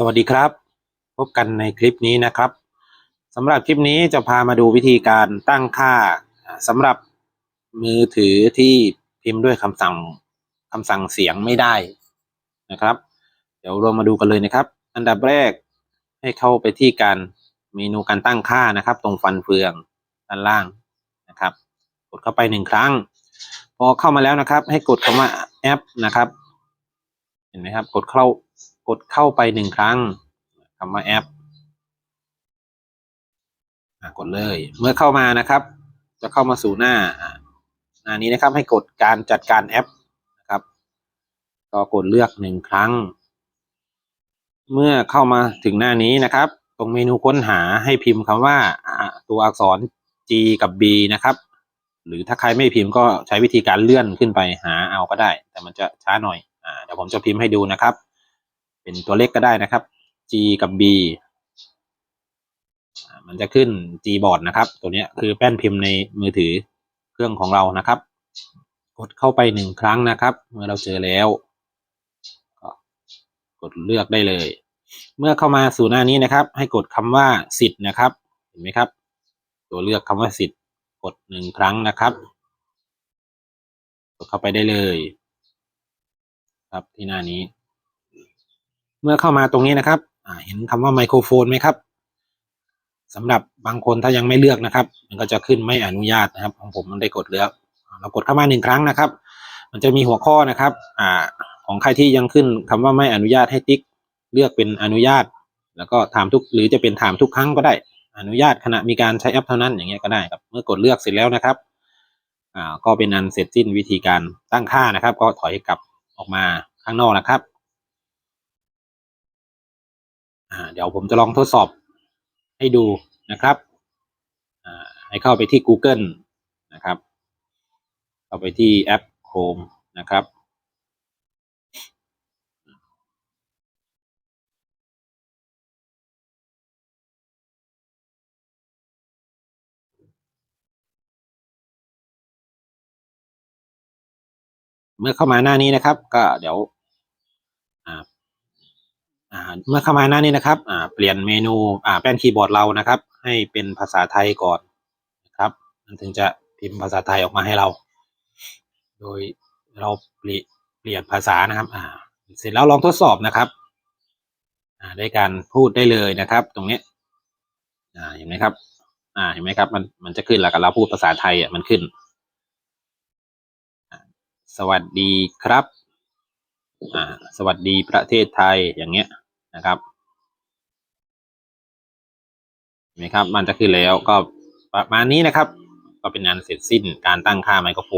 สวัสดีครับ พบกันในคลิปนี้นะครับสำหรับคลิปนี้จะพามาดูวิธีการตั้งค่าสำหรับมือถือที่พิมพ์ด้วยคำสั่งคำสั่งเสียงไม่ได้นะครับ เดี๋ยวเรามาดูกันเลยนะครับ อันดับแรกให้เข้าไปที่การเมนูการตั้งค่านะครับ ตรงฟันเฟืองด้านล่างนะครับ กดเข้าไปหนึ่งครั้ง พอเข้ามาแล้วนะครับ ให้กดคำว่าแอปนะครับ เห็นไหมครับ กดเข้า กดเข้าไปหนึ่งครั้งคำว่าแอปอกดเลย เมื่อเข้ามานะครับ จะเข้ามาสู่หน้าอะหน้านี้นะครับให้กดการจัดการแอปนะครับ ก็กดเลือกหนึ่งครั้ง เมื่อเข้ามาถึงหน้านี้นะครับ ตรงเมนูค้นหาให้พิมพ์คำว่าตัวอักษร G กับ B นะครับ หรือถ้าใครไม่พิมพ์ก็ใช้วิธีการเลื่อนขึ้นไปหาเอาก็ได้ แต่มันจะช้าหน่อยอเดี๋ยวผมจะพิมพ์ให้ดูนะครับ เป็นตัวเลขก็ได้นะครับ G กับ B มันจะขึ้น G board นะครับ ตัวนี้คือแป้นพิมพ์ในมือถือเครื่องของเรานะครับ กดเข้าไปหนึ่งครั้งนะครับ เมื่อเราเจอแล้วก็กดเลือกได้เลย เมื่อเข้ามาสู่หน้านี้นะครับ ให้กดคำว่าสิทธิ์นะครับ เห็นไหมครับ ตัวเลือกคำว่าสิทธิ์กดหนึ่งครั้งนะครับ กดเข้าไปได้เลย ครับที่หน้านี้ เมื่อเข้ามาตรงนี้นะครับเห็นคำว่าไมโครโฟนไหมครับสำหรับบางคนถ้ายังไม่เลือกนะครับ มันก็จะขึ้นไม่อนุญาตนะครับ ของผมมันได้กดเลือกเรากดเข้ามาหนึ่งครั้งนะครับ มันจะมีหัวข้อนะครับอ่าของใครที่ยังขึ้นคำว่าไม่อนุญาตให้ติ๊กเลือกเป็นอนุญาต แล้วก็ถามทุกหรือจะเป็นถามทุกครั้งก็ได้ อนุญาตขณะมีการใช้แอปเท่านั้นอย่างเงี้ยก็ได้ครับ เมื่อกดเลือกเสร็จแล้วนะครับอ่าก็เป็นอันเสร็จสิ้นวิธีการตั้งค่านะครับ ก็ถอยกลับออกมาข้างนอกนะครับ อ่าเดี๋ยวผมจะลองทดสอบให้ดูนะครับอ่าให้เข้าไปที่ Google นะครับ เข้าไปที่แอป Chrome นะครับเมื่อเข้ามาหน้านี้นะครับ ก็เดี๋ยว เมื่อเข้ามาหน้านี้นะครับเปลี่ยนเมนูแป้นคีย์บอร์ดเรานะครับ ให้เป็นภาษาไทยก่อนนะครับ มันถึงจะพิมพ์ภาษาไทยออกมาให้เรา โดยเราเปลี่ยนเปลี่ยนภาษานะครับเสร็จแล้วลองทดสอบนะครับด้วยการพูดได้เลยนะครับ ตรงนี้เห็นไหมครับเห็นไหมครับ มันมันจะขึ้นแล้วกับเราพูดภาษาไทยอะมันขึ้นสวัสดีครับ อ่า สวัสดีประเทศไทยอย่างเงี้ย นะครับเห็นไหมครับ มันจะขึ้นแล้วก็ประมาณนี้นะครับ ก็เป็นงานเสร็จสิ้นการตั้งค่าไมโครโฟน